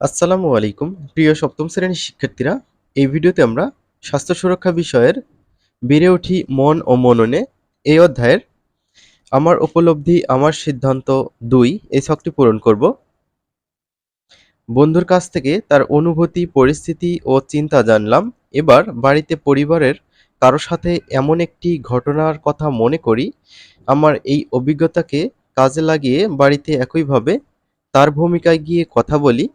আসসালামু আলাইকুম। প্রিয় সপ্তম শ্রেণির শিক্ষার্থীরা, এই ভিডিওতে আমরা স্বাস্থ্য সুরক্ষা বিষয়ের বেড়ে উঠি মন ও মননে এই অধ্যায়ের আমার উপলব্ধি, আমার সিদ্ধান্ত দুই, এই ছকটি পূরণ করব। বন্ধুর কাছ থেকে তার অনুভূতি, পরিস্থিতি ও চিন্তা জানলাম। এবার বাড়িতে পরিবারের কারও সাথে এমন একটি ঘটনার কথা মনে করি, আমার এই অভিজ্ঞতাকে কাজে লাগিয়ে বাড়িতে একইভাবে তার ভূমিকায় গিয়ে কথা বলি।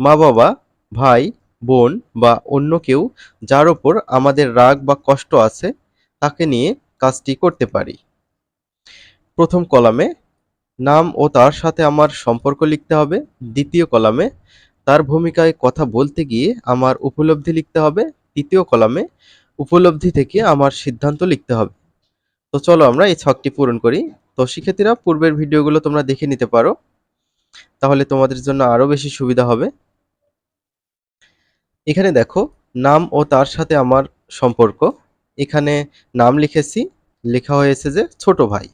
মা-বাবা, ভাই, বোন বা অন্য কেউ যার ওপর আমাদের রাগ বা কষ্ট আছে তাকে নিয়ে কাজটি করতে পারি। প্রথম কলামে নাম ও তার সাথে আমার সম্পর্ক লিখতে হবে। দ্বিতীয় কলামে তার ভূমিকায় কথা বলতে গিয়ে আমার উপলব্ধি লিখতে হবে। তৃতীয় কলামে উপলব্ধি থেকে আমার সিদ্ধান্ত লিখতে হবে। তো চলো আমরা এই ছকটি পূরণ করি। তো শিক্ষার্থীরা পূর্বের ভিডিওগুলো তোমরা দেখে নিতে পারো। তাহলে তোমাদের জন্য আরও বেশি সুবিধা হবে। এখানে দেখো, নাম ও তার সাথে আমার সম্পর্ক। এখানে নাম লিখেছি, লেখা হয়েছে যে ছোট ভাই।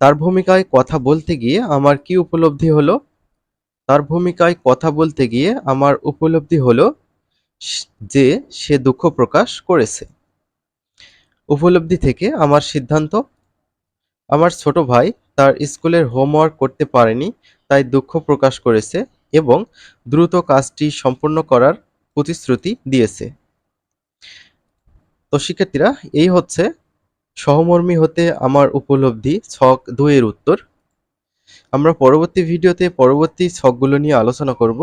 তার ভূমিকায় কথা বলতে গিয়ে আমার কি উপলব্ধি হলো? তার ভূমিকায় কথা বলতে গিয়ে আমার উপলব্ধি হলো যে সে দুঃখ প্রকাশ করেছে। উপলব্ধি থেকে আমার সিদ্ধান্ত, আমার ছোট ভাই তার স্কুলের হোমওয়ার্ক করতে পারেনি, তাই দুঃখ প্রকাশ করেছে এবং দ্রুত কাজটি সম্পূর্ণ করার প্রতিশ্রুতি দিয়েছে। তো শিক্ষার্থীরা, এই হচ্ছে সহমর্মী হতে আমার উপলব্ধি ছক দুইয়ের উত্তর। আমরা পরবর্তী ভিডিওতে পরবর্তী ছকগুলো নিয়ে আলোচনা করব।